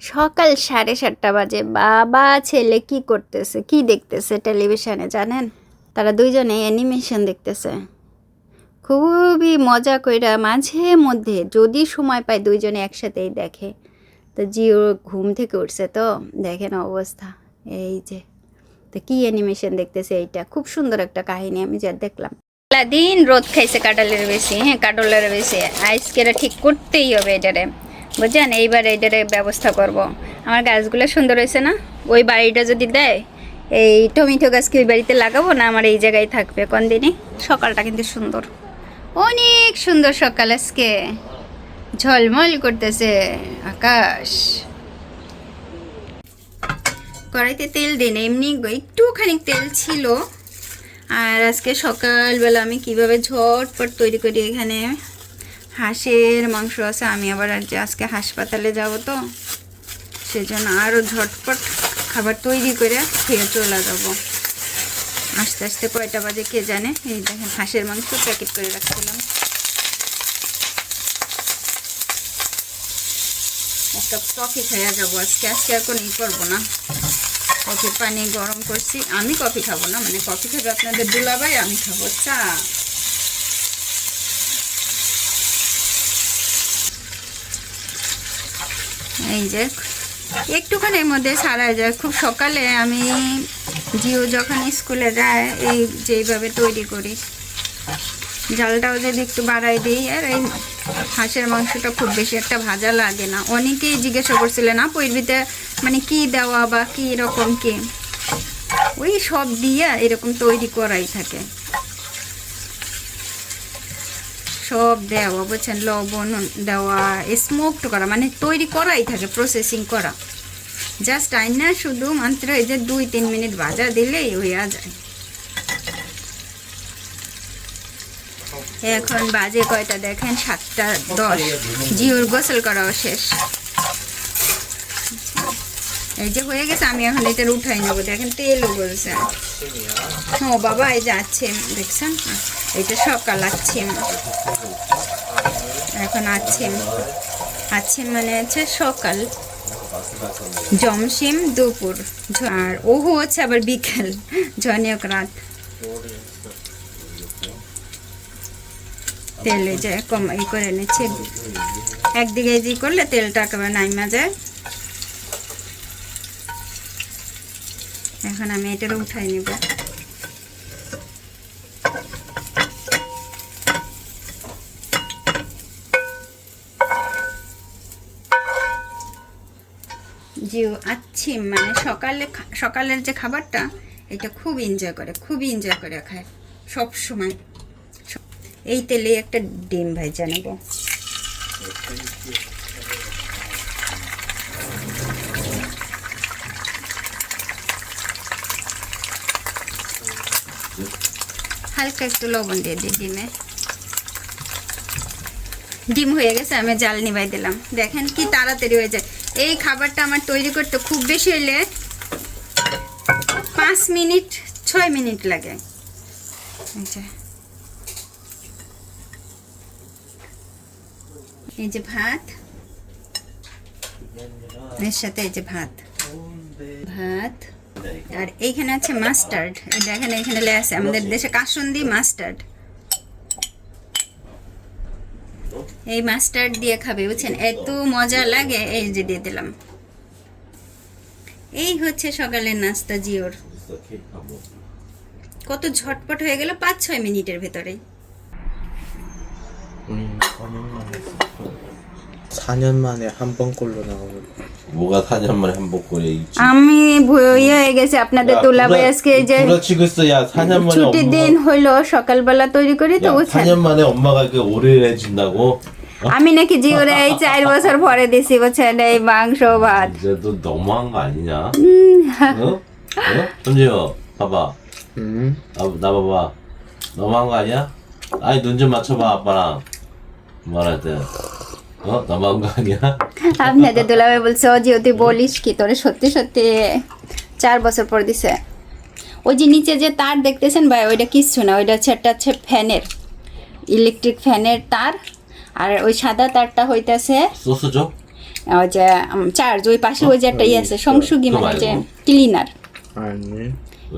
সকাল সাড়ে সাতটা বাজে। বাবা, ছেলে কি করতেছে? কি দেখতেছে টেলিভিশনে, জানেন? তারা দুইজনে অ্যানিমেশন দেখতেছে। খুবই মজা কইরা মাঝে মধ্যে যদি সময় পায় দুইজনে একসাথেই দেখে। তো জিও ঘুম থেকে উঠছে তো, দেখেন অবস্থা। এই যে, তো কি অ্যানিমেশন দেখতেছে এইটা? খুব সুন্দর একটা কাহিনী, আমি যা দেখলাম। দিন রোদ খাইছে কাটলের বেশি হ্যাঁ কাটলের বেশি। আজকেরা ঠিক করতেই হবে এটারে। বুঝছেন? এইবার এটারে ব্যবস্থা করব। আমার গাছগুলো সুন্দর হয়েছে না? ওই বাড়িটা যদি দেয়, এই টমেটো গাছ কি ওই বাড়িতে লাগাবো না আমার এই জায়গায় থাকবে? কোন দিনই? সকালটা কিন্তু সুন্দর। অনেক সুন্দর সকাল আজকে। ঝলমল করতেছে আকাশ। কড়াইতে তেল দিন এমনি একটুখানি তেল ছিল। আর আজকে সকালবেলা আমি কীভাবে ঝটপট তৈরি করি এখানে? হাঁসের মাংস আছে, আমি আবার আজ আজকে হাসপাতালে যাব তো। সেজন্য আরও ঝটপট খাবার তৈরি করে খেয়ে চলে যাব। আস্তে আস্তে কয়টা বাজে কে জানে? এই দেখেন হাঁসের মাংস প্যাকেট করে রাখছিলাম। একটা কফি খাইয়া যাব আজকে আজকে আর কোনো ই করব না। কফি পানি গরম করছি, আমি কফি খাব না মানে কফি খাবে আপনাদের দুলাভাই, আমি খাব চা। এই যে, একটুখানির মধ্যে সারা যায়। খুব সকালে আমি জিও যখন স্কুলে যায়, এই যেইভাবে তৈরি করি, জালটাও যদি একটু বাড়াই দিই, আর এই হাঁসের মাংসটা খুব বেশি একটা ভাজা লাগে না। অনেকেই জিজ্ঞাসা করছিলেন না ভিতরে মানে কি দেওয়া বা কি রকম কি? ওই সব দিয়ে এরকম তৈরি করাই থাকে। সব দেওয়া, বুঝছেন? লবণ, দেওয়া স্মোকড করা মানে তৈরি করাই থাকে প্রসেসিং করা। জাস্ট আইনা শুধু মাত্র এই যে দুই তিন মিনিট ভাজা দিলেই হইয়া যায়। এখন বাজে কয়টা? দেখেন সাতটা দশ। জিওর গোসল করাও শেষ। এই যে হয়ে গেছে, আমি এখন এটা উঠাই নেব। দেখেন তেলও বলছে ও বাবা, এই যে আছে, দেখছেন? এটা সকাল আছে এখন আছে আছে মানে আছে সকাল। জমসিম দুপুর। আর ওহু হচ্ছে আবার বিকেল। জনিয়ক রাত। তেলে যায় কম ই করে নিচ্ছে। একদিকে এই করলে তেলটা একেবারে নাইমা যায়। এখন আমি এটার উঠাই নিব। জিও আচ্ছি মানে সকালে সকালের যে খাবারটা, এটা খুব এনজয় করে খুবই এনজয় করে খায় সব সময় এই তেলে একটা ডিম ভাজা নেব। হালকা একটু লবণ দিয়ে দিই ডিমে। ডিম হয়ে গেছে, আমি জাল নিভাই দিলাম। দেখেন কি তাড়াতাড়ি হয়ে যায়। এই খাবারটা আমার তৈরি করতে খুব বেশি হইলে পাঁচ মিনিট, ছয় মিনিট লাগে। এই যে। ভাত। এর সাথে এই যে ভাত। ভাত। আর এইখানে আছে মাস্টার্ড। এখানে লে আছে, আমাদের দেশে কাসুন্দি মাস্টার্ড। এই মাস্টার্ড দিয়ে খাবে বুঝছেন? এত মজা লাগে এই যে দিয়ে দিলাম। এই হচ্ছে সকালের নাস্তা জিওর। কত ঝটপট হয়ে গেল পাঁচ ছয় মিনিটের ভেতরে। আমি ভয় ইয়ে হয়ে গেছে আপনাদের তুলাবে আজকে যে ছুটির দিন হইল সকালবেলা তৈরি করি তো বুঝছেন? 4년 만에 엄마가 그 오래를 해준다고? আমি নাকি জিওরে এই চার বছর পরে দিছি বুঝছেন এই মাংস ভাত 이제 너 너무한 거 아니냐? উম, 어? 어? 손지요, 봐봐. 음? 나, 나 봐봐. 너무한 거 아니야? 아니 눈 좀 맞춰봐 아빠랑 말할 때. 어? 너무한 거 আনিয়া আপনাদের দুলাভাই বলছে ও জিও তুই বলিস কি তোরে সত্যি সত্যি চার বছর পর দিছে ওই যে নিচে যে তার দেখতেছেন ভাই ওইটা কিচ্ছু না ওইটা হচ্ছে একটা হচ্ছে ফ্যানের ইলেকট্রিক ফ্যানের তার আর ওই সাদা তারটা হইতাছে 소스 줘? ওই যে চার্জ ওই পাশে ওই যে একটা ইয়ে আছে সংসুগি তো মানে যে 말고. ক্লিনার 아니 왜?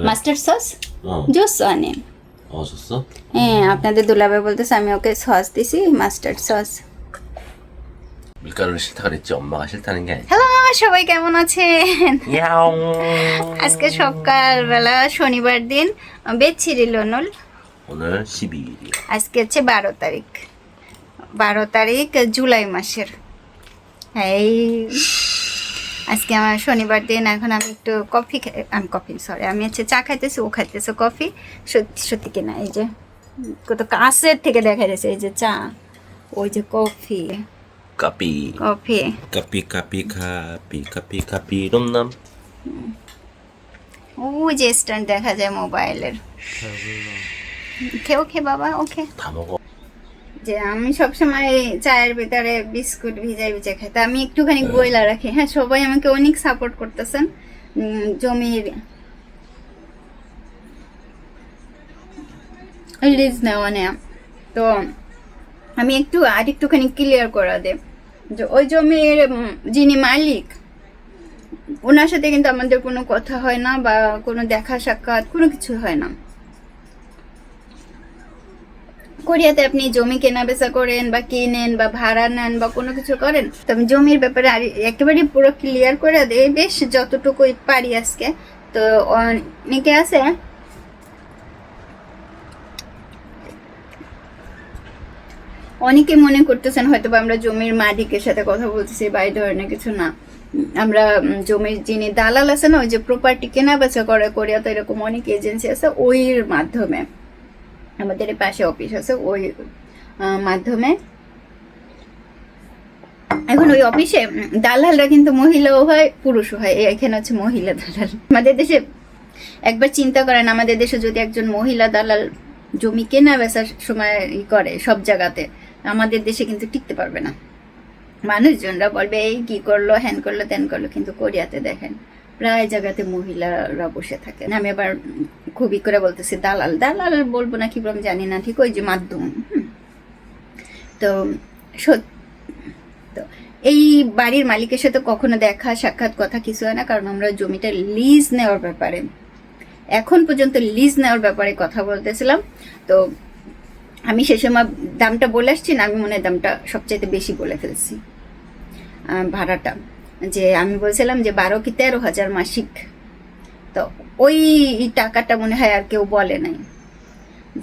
Mustard sauce 어. জোস আনে 어 줬어? হ্যাঁ আপনাদের দুলাভাই বলতেছে আমি ওকে সস দিছি মাস্টার্ড সস 밀가루를 싫다 그랬지 엄마가 싫다는 게 아니야. হ্যালো সবাই কেমন আছেন 야옹. আজকে সকালবেলা শনিবার দিন বেছিরিল নুল 오늘 12일이야. আজকে হচ্ছে বারো তারিখ বারো তারিখ জুলাই মাসের। এই আজকে আমার শনিবার দিন এখন আমি একটু কফি আমি কফি সরি আমি হচ্ছে চা খাইতেছি ও খাইতেছে কফি। সত্যি সত্যি কিনা এই যে কত কাছের থেকে দেখা যাচ্ছে এই যে চা ওই যে কফি। কাপি। কফি। কাপি কাপি কাপি কাপি কাপি রমনাম ও যে স্ট্যান্ড দেখা যায় মোবাইলের। হ্যাঁ, খেও খে বাবা ওকে। থামো যে আমি সবসময় চায়ের ভিতরে বিস্কুট ভিজাই ভিজে খাই। তা আমি একটুখানি বইলা রাখি। হ্যাঁ সবাই আমাকে অনেক সাপোর্ট করতেছেন। জমির লিজ নেওয়া নেয়া। তো আমি একটু আর একটুখানি ক্লিয়ার করা দে। যে ওই জমির যিনি মালিক ওনার সাথে কিন্তু আমাদের কোনো কথা হয় না বা কোনো দেখা সাক্ষাৎ কোনো কিছু হয় না। কোরিয়াতে আপনি জমি কেনা বেচা করেন বা কিনেন বা ভাড়া নেন বা কোনো কিছু করেন, তো আমি জমির ব্যাপারে আর একেবারে পুরো ক্লিয়ার করে দেই, বেশ যতটুকু পারি আজকে। তো অনেকে আছে, অনেকে মনে করতেছেন হয়তো আমরা জমির মালিকের সাথে কথা বলতেছি বা এই ধরনের কিছু না। আমরা জমির যিনি দালাল আছে না ওই যে প্রপার্টি কেনা বেচা করে, কোরিয়াতে এরকম অনেক এজেন্সি আছে, ওইর মাধ্যমে। আমাদের পাশে অফিস আছে, ওই মাধ্যমে। এখন ওই অফিসে দালালরা কিন্তু মহিলাও হয়, পুরুষও হয়। এখানে হচ্ছে মহিলা দালাল। আমাদের দেশে একবার চিন্তা করেন, আমাদের দেশে যদি একজন মহিলা দালাল জমি কেনা বেচার সময় করে সব জায়গাতে, আমাদের দেশে কিন্তু টিকতে পারবে না। মানুষজনরা বলবে, এই কি করল, হ্যান করল, ত্যান করল। কিন্তু কোরিয়াতে দেখেন, প্রায় জায়গাতে মহিলারা বসে থাকে। আমি আবার খুবই করে বলতেছি, দালাল। দালাল বলব না, কি বলব জানি না, ঠিক ওই যে মাধ্যম তো তো এই বাড়ির মালিকের সাথে কখনো দেখা, সাক্ষাৎ কথা কিছু হয় না, কারণ আমরা জমিটা লিজ নেওয়ার ব্যাপারে। এখন পর্যন্ত লিজ নেওয়ার ব্যাপারে কথা বলতেছিলাম। তো আমি সে সময় দামটা বলে আসছি না, আমি মনে হয় দামটা সবচাইতে বেশি বলে ফেলছি ভাড়াটা। যে আমি বলছিলাম যে বারো কি তেরো হাজার মাসিক। তো ওই টাকাটা মনে হয় আর কেউ বলে নাই।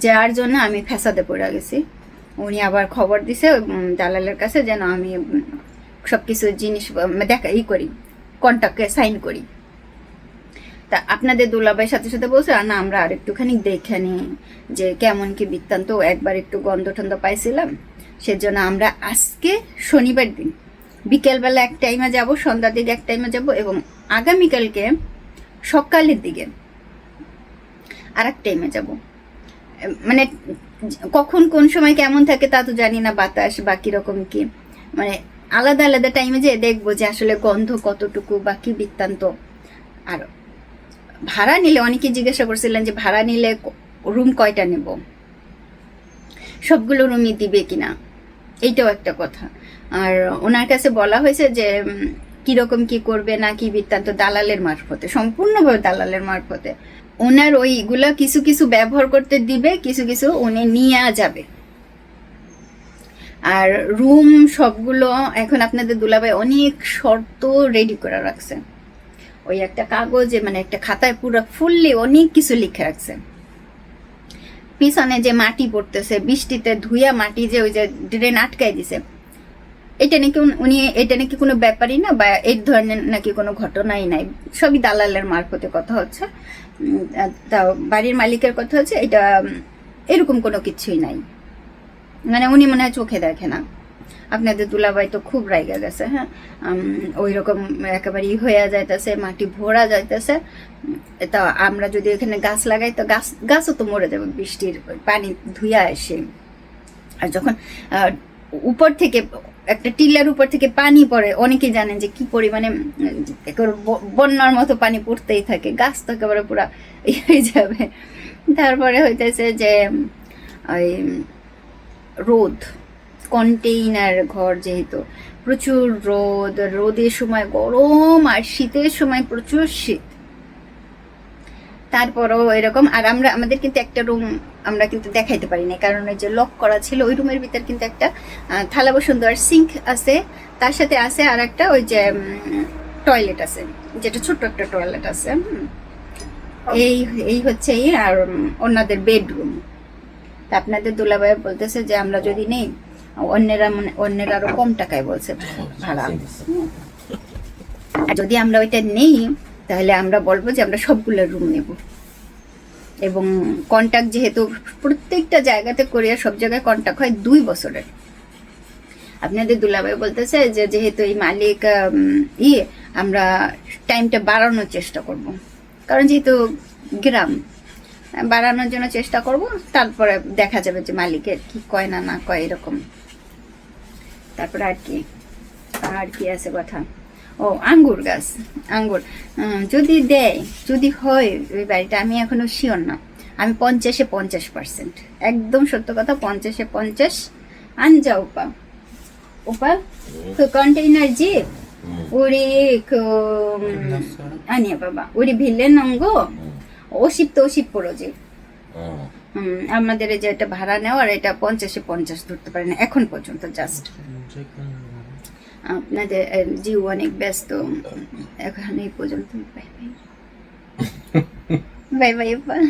যার জন্য আমি ফ্যাসাদে পড়ে গেছি। উনি আবার খবর দিছে দালালের কাছে যেন আমি সব কিছু জিনিস দেখা, ই করি কন্ট্যাক্টে সাইন করি। তা আপনাদের দুলাভাইয়ের সাথে সাথে বলছে, আর না, আমরা আর একটুখানি দেখে নিই যে কেমন কি বৃত্তান্ত। একবার একটু গন্ধ টন্ধ পাইছিলাম। সেজন্য আমরা আজকে শনিবার দিন, বিকেলবেলা এক টাইমে যাব সন্ধ্যার দিকে এক টাইমে যাব এবং আগামীকালকে সকালের দিকে। আর এক টাইমে যাব। মানে কখন কোন সময় কেমন থাকে তা তো জানি না, বাতাস বা কীরকম কি। মানে আলাদা আলাদা টাইমে যে দেখব যে আসলে গন্ধ কতটুকু বা কি বৃত্তান্ত। আর ভাড়া নিলে অনেকে জিজ্ঞাসা করছিলেন যে ভাড়া নিলে রুম কয়টা নেব? সবগুলো রুমই দিবে কিনা? এইটাও একটা কথা। আর ওনার কাছে বলা হয়েছে যে কীরকম কি করবে না কি বৃত্তান্ত দালালের মারফতে, সম্পূর্ণভাবে দালালের মারফতে। ওনার ওইগুলো কিছু কিছু ব্যবহার করতে দিবে, কিছু কিছু উনি নিয়ে যাবে। আর রুম সবগুলো এখন আপনাদের দুলাভাই অনেক শর্ত রেডি করে রাখছে। ওই একটা কাগজে মানে একটা খাতায় পুরো ফুললি অনেক কিছু লিখে রাখছে। পিছনে যে মাটি পড়তেছে, বৃষ্টিতে ধুইয়া মাটি যে ওই যে ড্রেন আটকাই দিছে এটা নাকি উনি এটা নাকি কোনো ব্যাপারই না বা এই ধরনের নাকি কোনো ঘটনাই নাই। সবই দালালের মারফতে কথা হচ্ছে। তা বাড়ির মালিকের কথা হচ্ছে, এটা এরকম কোনো কিছুই নাই। মানে উনি মনে হয় চোখে দেখে না। আপনাদের দুলাভাই তো খুব রাইগা গেছে হ্যাঁ? ওই রকম একেবারে হয়ে যাইতেছে, মাটি ভরা যাইতেছে। তা আমরা যদি এখানে গাছ লাগাই, তো গাছ গাছও তো মরে যাবে, বৃষ্টির পানি ধুইয়া আসে আর যখন উপর থেকে একটা টিলার উপর থেকে পানি পড়ে। অনেকে জানেন যে কি পরিমাণে বন্যার মতো পানি পড়তেই থাকে। গাছ তো একেবারে পুরা হয়ে যাবে। তারপরে হইতেছে যে, ওই রোদ কন্টেইনার ঘর যেহেতু, প্রচুর রোদ। রোদের সময় গরম আর শীতের সময় প্রচুর শীত। তারপরও এরকম। আর আমরা আমাদের কিন্তু একটা রুম আমরা কিন্তু দেখাইতে পারি না কারণ ওই যে লক করা ছিল ওই রুমের ভিতর কিন্তু একটা থালা বসুন আর সিঙ্ক আছে। তার সাথে আছে আর একটা ওই যে টয়লেট আছে যেটা ছোট্ট একটা টয়লেট আছে এই এই হচ্ছে এই আর অন্যদের বেডরুম তা আপনাদের দুলাভাই বলতেছে যে আমরা যদি নেই অন্যেরা মানে অন্যেরা আরও কম টাকায় বলছে ভাড়া। আর যদি আমরা ওইটা নেই তাহলে আমরা বলব যে আমরা সবগুলো রুম নেব। এবং কন্ট্যাক্ট যেহেতু প্রত্যেকটা জায়গাতে কোরিয়া সব জায়গায় কন্ট্যাক্ট হয় দুই বছরের। আপনাদের দুলাভাই বলতেছে যে যেহেতু এই মালিক ইয়ে আমরা টাইমটা বাড়ানোর চেষ্টা করব। কারণ যেহেতু গ্রাম, বাড়ানোর জন্য চেষ্টা করব, তারপরে দেখা যাবে যে মালিকের কি কয় না না কয় এরকম। তারপরে আর কি আর কি আছে কথা? ও আঙ্গুর গাছ আঙ্গুর। যদি দেয় যদি হয় ওই বাড়িটা আমি এখনও শিওর না। আমি পঞ্চাশে পঞ্চাশ পার্সেন্ট একদম সত্য কথা পঞ্চাশে পঞ্চাশ। আনজা উপা। উপা? কন্টেইনার জিপ ওরে আনিয়া বাবা ওরে ভিলেন অঙ্গ। অসিপ তো অসিপ পড়ো যে। আমাদের যে এটা ভাড়া নেওয়ার এটা পঞ্চাশে পঞ্চাশ ধরতে পারে না এখন পর্যন্ত জাস্ট আপনাদের আহ, জিও অনেক ব্যস্ত। এখন এই পর্যন্ত। Bye bye. Bye bye